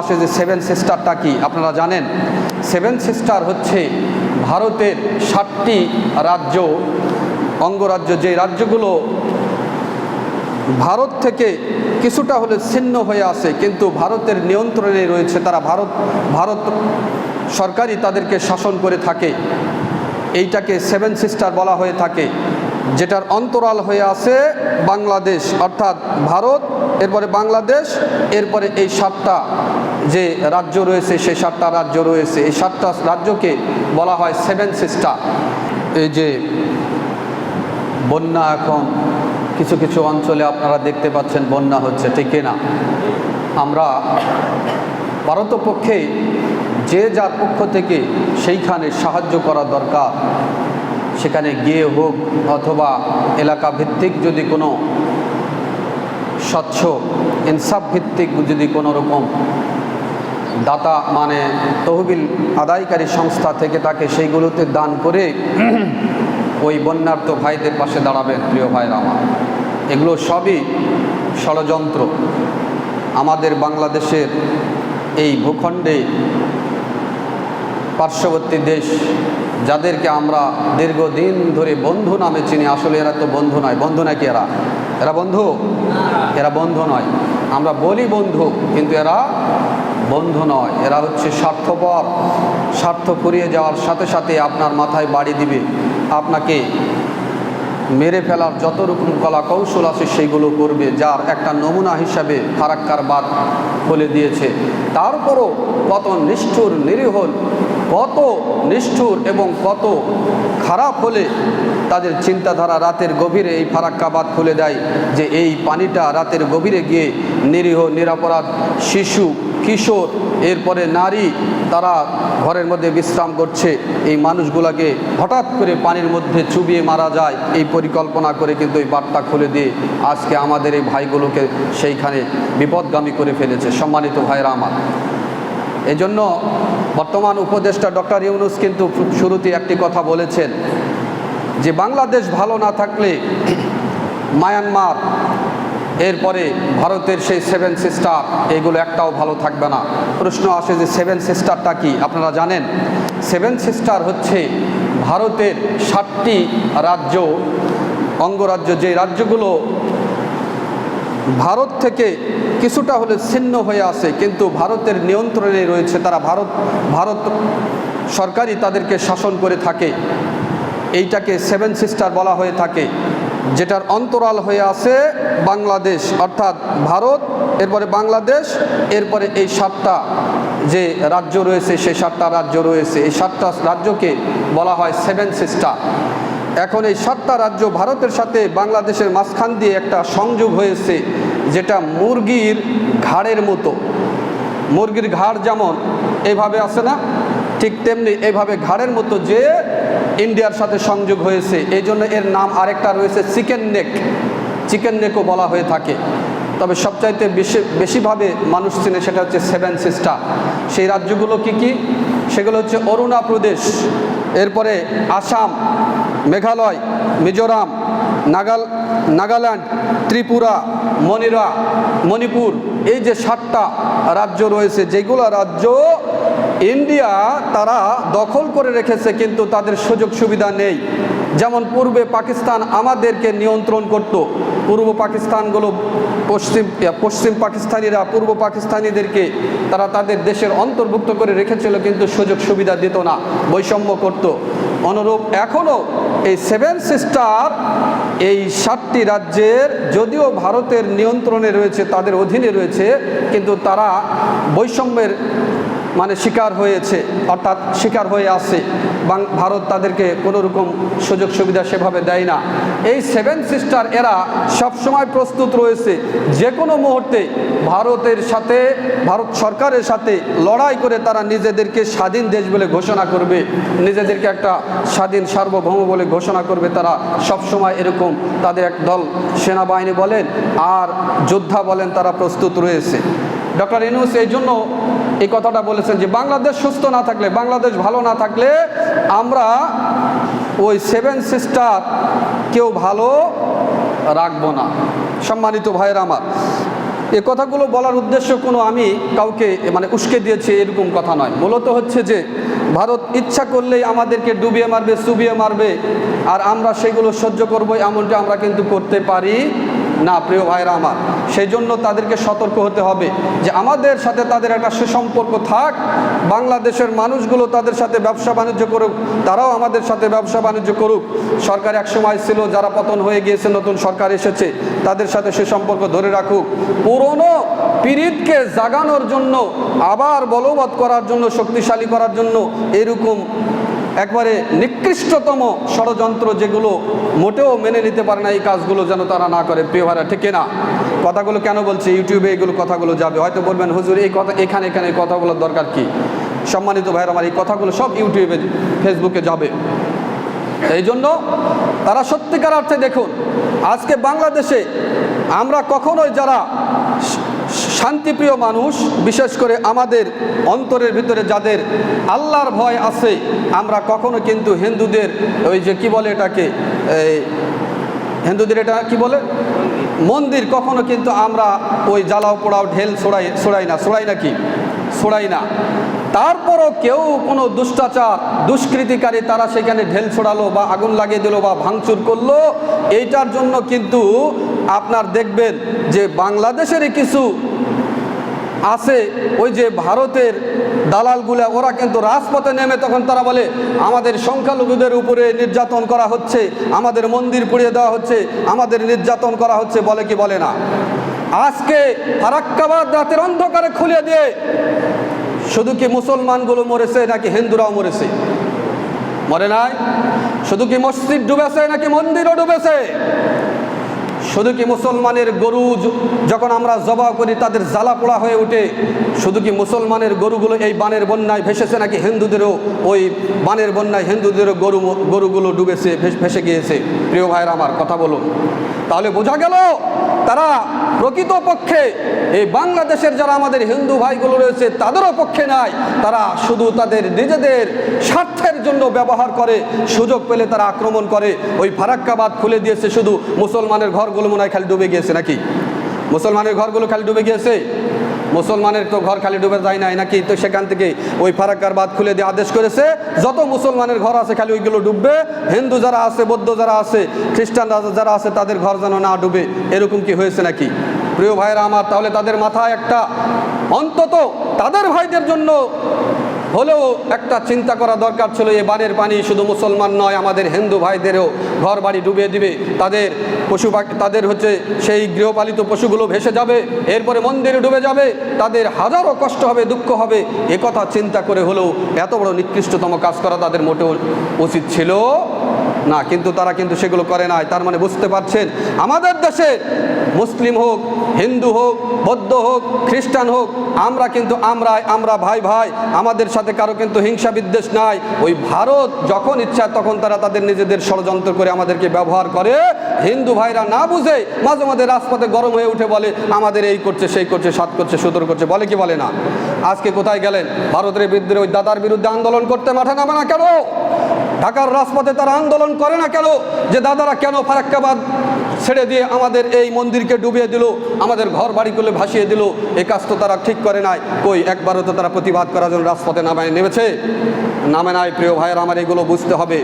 আসে যে সেভেন সিস্টারটা কি, আপনারা জানেন? সেভেন সিস্টার হচ্ছে ভারতের ষাটটি রাজ্য, অঙ্গরাজ্য, যে রাজ্যগুলো ভারত থেকে কিছুটা হলে ছিন্ন হয়ে আছে, কিন্তু ভারতের নিয়ন্ত্রণে রয়েছে, তারা ভারত ভারত সরকারই তাদেরকে শাসন করে থাকে। এইটাকে সেভেন সিস্টার বলা হয়ে থাকে। যেটার অন্তরাল হয়ে আছে বাংলাদেশ, অর্থাৎ ভারত, এরপরে বাংলাদেশ, এরপরে এই সাতটা যে রাজ্য রয়েছে, সেই সাতটা রাজ্য রয়েছে। এই সাতটা রাজ্যকে বলা হয় সেভেন সিস্টার। এই যে বন্যা এখন, কিছু কিছু অঞ্চলে আপনারা দেখতে পাচ্ছেন বন্যা হচ্ছে, ঠিক না আমরা ভারতপক্ষে যে যার পক্ষ থেকে সেইখানে সাহায্য করা দরকার সেখানে গিয়ে হোক অথবা এলাকা ভিত্তিক যদি কোনো স্বচ্ছ ইনসাফ ভিত্তিক যদি কোনো রকম দাতা মানে তহবিল আদায়কারী সংস্থা থেকে তাকে সেইগুলোতে দান করে ওই বন্যার্থ ভাইদের পাশে দাঁড়াবেন প্রিয় ভাইরা আমার। এগুলো সবই ষড়যন্ত্র। আমাদের বাংলাদেশের এই ভূখণ্ডে পার্শ্ববর্তী দেশ যাদেরকে আমরা দীর্ঘদিন ধরে বন্ধু নামে চিনি, আসলে এরা তো বন্ধু নয়। বন্ধু নাকি এরা? এরা বন্ধু? এরা বন্ধু নয়। আমরা বলি বন্ধু, কিন্তু এরা বন্ধু নয়। এরা হচ্ছে স্বার্থপর। স্বার্থ ফুরিয়ে যাওয়ার সাথে সাথে আপনার মাথায় বাড়ি দিবে। আপনাকে মেরে ফেলার যত রকম কলা কৌশল আছে সেইগুলো করবে, যার একটা নমুনা হিসাবে ফারাক্কার বাদ খুলে দিয়েছে। তারপরও কত নিষ্ঠুর, নিরীহ কত নিষ্ঠুর এবং কত খারাপ হলে তাদের চিন্তাধারা রাতের গভীরে এই ফারাক্কাবাদ খুলে দেয় যে এই পানিটা রাতের গভীরে গিয়ে নিরীহ, নিরাপরাধ শিশু, কিশোর, এরপরে নারী, তারা ঘরের মধ্যে বিশ্রাম করছে। এই মানুষগুলাকে হঠাৎ করে পানির মধ্যে চুবিয়ে মারা যায়। এই পরিকল্পনা করে কিন্তু এই বার্তা খুলে দিয়ে আজকে আমাদের এই ভাইগুলোকে সেইখানে বিপদগামী করে ফেলেছে। সম্মানিত ভাইরা আমার। এজন্য বর্তমান উপদেষ্টা ডক্টর ইউনুস কিন্তু শুরুতে একটি কথা বলেছেন যে বাংলাদেশ ভালো না থাকলে মায়ানমার, এরপরে ভারতের সেই সেভেন সিস্টার, এগুলো একটাও ভালো থাকবে না। প্রশ্ন আসে যে সেভেন সিস্টারটা কি? আপনারা জানেন, সেভেন সিস্টার হচ্ছে ভারতের ষাটটি রাজ্য, অঙ্গরাজ্য, যে রাজ্যগুলো ভারত থেকে কিছুটা হলে ছিন্ন হয়ে আছে, কিন্তু ভারতের নিয়ন্ত্রণে রয়েছে তারা। ভারত ভারত সরকারই তাদেরকে শাসন করে থাকে। এইটাকে সেভেন সিস্টার বলা হয়ে থাকে, যেটার অন্তরাল হয়ে আছে বাংলাদেশ। অর্থাৎ ভারত, এরপরে বাংলাদেশ, এরপরে এই সাতটা যে রাজ্য রয়েছে, সেই সাতটা রাজ্য রয়েছে। এই সাতটা রাজ্যকে বলা হয় সেভেন সিস্টার। এখন এই সাতটা রাজ্য ভারতের সাথে বাংলাদেশের মাঝখান দিয়ে একটা সংযোগ হয়েছে, যেটা মুরগির ঘাড়ের মতো। মুরগির ঘাড় যেমন এভাবে আছে না, ঠিক তেমনি এভাবে ঘাড়ের মতো যে ইন্ডিয়ার সাথে সংযোগ হয়েছে, এই জন্য এর নাম আরেকটা রয়েছে চিকেন নেক। চিকেন নেকও বলা হয়ে থাকে। তবে সবচাইতে বেশি, বেশিভাবে মানুষ চেনে সেটা হচ্ছে সেভেন সিস্টার। সেই রাজ্যগুলো কি কি? সেগুলো হচ্ছে অরুণা প্রদেশ এরপরে আসাম, মেঘালয়, মিজোরাম, নাগাল, নাগাল্যান্ড, ত্রিপুরা, মনিরা, মণিপুর, এই যে সাতটা রাজ্য রয়েছে, যেগুলো রাজ্য ইন্ডিয়া তারা দখল করে রেখেছে, কিন্তু তাদের সুযোগ সুবিধা নেই। যেমন পূর্বে পাকিস্তান আমাদেরকে নিয়ন্ত্রণ করত পূর্ব পাকিস্তানগুলো পশ্চিম পশ্চিম পাকিস্তানিরা পূর্ব পাকিস্তানিদেরকে তারা তাদের দেশের অন্তর্ভুক্ত করে রেখেছিল কিন্তু সুযোগ সুবিধা দিত না, বৈষম্য করত। অনুরূপ এখনও এই সেভেন সিস্টার এই সাতটি রাজ্যের যদিও ভারতের নিয়ন্ত্রণে রয়েছে, তাদের অধীনে রয়েছে, কিন্তু তারা বৈষম্যের মানে শিকার হয়েছে, অর্থাৎ শিকার হয়ে আসছে। বাং ভারত তাদেরকে কোনো রকম সুযোগ সুবিধা সেভাবে দেয় না। এই সেভেন সিস্টার এরা সবসময় প্রস্তুত রয়েছে। যে কোনো মুহূর্তে ভারতের সাথে, ভারত সরকারের সাথে লড়াই করে তারা নিজেদেরকে স্বাধীন দেশ বলে ঘোষণা করবে। নিজেদেরকে একটা স্বাধীন সার্বভৌম বলে ঘোষণা করবে তারা। সবসময় এরকম তাদের এক দল সেনাবাহিনী বলেন আর যোদ্ধা বলেন তারা প্রস্তুত রয়েছে। ডক্টর ইনুস এই জন্য এই কথাটা বলেছেন যে বাংলাদেশ সুস্থ না থাকলে, বাংলাদেশ ভালো না থাকলে আমরা ওই সেভেন সিস্টার কেউ ভালো রাখব না। সম্মানিত ভাইয়ের আমার, এ কথাগুলো বলার উদ্দেশ্য কোনো আমি কাউকে মানে উস্কে দিয়েছি এরকম কথা নয়। মূলত হচ্ছে যে ভারত ইচ্ছা করলেই আমাদেরকে ডুবিয়ে মারবে, চুবিয়ে মারবে, আর আমরা সেগুলো সহ্য করব এমনটা আমরা কিন্তু করতে পারি না, প্রিয় ভাইরা আমার সেই জন্য তাদেরকে সতর্ক হতে হবে যে আমাদের সাথে তাদের একটা সুসম্পর্ক থাক। বাংলাদেশের মানুষগুলো তাদের সাথে ব্যবসা বাণিজ্য করুক, তারাও আমাদের সাথে ব্যবসা বাণিজ্য করুক। সরকার এক সময় ছিল, যারা পতন হয়ে গিয়েছে, নতুন সরকার এসেছে, তাদের সাথে সুসম্পর্ক ধরে রাখুক। পুরনো পীড়িতকে জাগানোর জন্য, আবার বলবৎ করার জন্য, শক্তিশালী করার জন্য এরকম একবারে নিকৃষ্টতম ষড়যন্ত্র যেগুলো মোটেও মেনে নিতে পারে না এই কাজগুলো যেন তারা না করে। প্রিয় ভাইরা, ঠিক না কথাগুলো কেন বলছে? ইউটিউবে এগুলো কথাগুলো যাবে। হয়তো বলবেন, হুজুর, এই কথা, এখানে এখানে এই কথাগুলোর দরকার কি? সম্মানিত ভাইরা আমার, এই কথাগুলো সব ইউটিউবে, ফেসবুকে যাবে। এই জন্য তারা সত্যিকার অর্থে দেখুন, আজকে বাংলাদেশে আমরা কখনোই যারা শান্তিপ্রিয় মানুষ, বিশেষ করে আমাদের অন্তরের ভিতরে যাদের আল্লাহর ভয় আছে, আমরা কখনো কিন্তু হিন্দুদের ওই যে কি বলে এটাকে হিন্দুদের এটা কি বলে? মন্দির কখনো কিন্তু আমরা ওই জ্বালাও পোড়াও ঢেল ছোড়াই ছোড়াই না ছোড়াই না কি? ছোড়াই না। তারপরও কেউ কোনো দুষ্টাচার, দুষ্কৃতিকারী তারা সেখানে ঢেল ছোড়ালো বা আগুন লাগিয়ে দিল বা ভাঙচুর করল, এইটার জন্য কিন্তু আপনার দেখবেন যে বাংলাদেশেরই কিছু আছে, ওই যে ভারতের দালালগুলা, ওরা কিন্তু রাজপথে নেমে তখন তারা বলে, আমাদের সংখ্যালঘুদের উপরে নির্যাতন করা হচ্ছে, আমাদের মন্দির পুড়িয়ে দেওয়া হচ্ছে, আমাদের নির্যাতন করা হচ্ছে, বলে কি বলে না। আজকে ফারাক্কাবাদ রাতের অন্ধকারে খুলে দিয়ে শুধু কি মুসলমানগুলো মরেছে নাকি হিন্দুরাও মরেছে? মরে নাই? শুধু কি মসজিদ ডুবেছে নাকি মন্দিরও ডুবেছে? শুধু কি মুসলমানের গরু যখন আমরা জবাব করি, তাদের জ্বালা পোড়া হয়ে ওঠে। শুধু কি মুসলমানের গরুগুলো এই বানের বন্যায় ভেসেছে নাকি হিন্দুদেরও? ওই বানের বন্যায় হিন্দুদেরও গরু গরুগুলো ডুবেছে, ভেস- গিয়েছে। প্রিয় ভাইয়ের আমার, কথা বলুন। তাহলে বোঝা গেল, তারা প্রকৃতপক্ষে এই বাংলাদেশের যারা আমাদের হিন্দু ভাইগুলো রয়েছে, তাদেরও পক্ষে নাই। তারা শুধু তাদের নিজেদের স্বার্থের জন্য ব্যবহার করে, সুযোগ পেলে তারা আক্রমণ করে। ওই ফারাক্কাবাদ খুলে দিয়েছে শুধু মুসলমানের ঘরগুলো মনে হয় খালি ডুবে গিয়েছে নাকি? মুসলমানের ঘরগুলো খালি ডুবে গিয়েছে? মুসলমানের তো ঘর খালি ডুবে যায় নাই নাকি? তো সেখান থেকে ওই ফারাক্কার বাদ খুলে দিয়ে আদেশ করেছে, যত মুসলমানের ঘর আছে খালি ওইগুলো ডুববে। হিন্দু যারা আছে, বৌদ্ধ যারা আছে, খ্রিস্টান যারা আছে, তাদের ঘর যেন না ডুবে। এরকম কি হয়েছে নাকি? প্রিয় ভাইরা আমার, তাহলে তাদের মাথায় একটা অন্তত তাদের ভাইদের জন্য হলেও একটা চিন্তা করা দরকার ছিল এ বানের পানি শুধু মুসলমান নয়, আমাদের হিন্দু ভাইদেরও ঘর বাড়ি ডুবিয়ে দিবে। তাদের পশু তাদের হচ্ছে সেই গৃহপালিত পশুগুলো ভেসে যাবে, এরপরে মন্দিরে ডুবে যাবে, তাদের হাজারো কষ্ট হবে, দুঃখ হবে। এ কথা চিন্তা করে হলেও এত বড় নিকৃষ্টতম কাজ করা তাদের মোটেও উচিত ছিল না, কিন্তু তারা কিন্তু সেগুলো করে নাই। তার মানে বুঝতে পারছেন? আমাদের দেশে মুসলিম হোক, হিন্দু হোক, বৌদ্ধ হোক, খ্রিস্টান হোক, আমরা কিন্তু আমরা আমরা ভাই ভাই, আমাদের সাথে কারও কিন্তু হিংসা বিদ্বেষ নাই। ওই ভারত যখন ইচ্ছা তখন তারা তাদের নিজেদের ষড়যন্ত্র করে আমাদেরকে ব্যবহার করে। হিন্দু ভাইরা না বুঝে মাঝে মাঝে রাজপথে গরম হয়ে উঠে বলে, আমাদের এই করছে, সেই করছে, সাত করছে, সতর করছে। বলে কি বলে না? আজকে কোথায় গেলেন? ভারতের বিরুদ্ধে ওই দাদার বিরুদ্ধে আন্দোলন করতে মাঠে নামে না কেন? ঢাকার রাজপথে তারা আন্দোলন করে না কেন? যে দাদারা কেন ফারাক্কাবাদ ছেড়ে দিয়ে আমাদের এই মন্দিরকে ডুবিয়ে দিল, আমাদের ঘর বাড়িগুলো ভাসিয়ে দিল, এ কাজ তো তারা ঠিক করে নাই। কই, একবারও তো তারা প্রতিবাদ করার জন্য রাজপথে নামায় নেমেছে? নামে নাই, প্রিয় ভাইয়ের, আমার এগুলো বুঝতে হবে।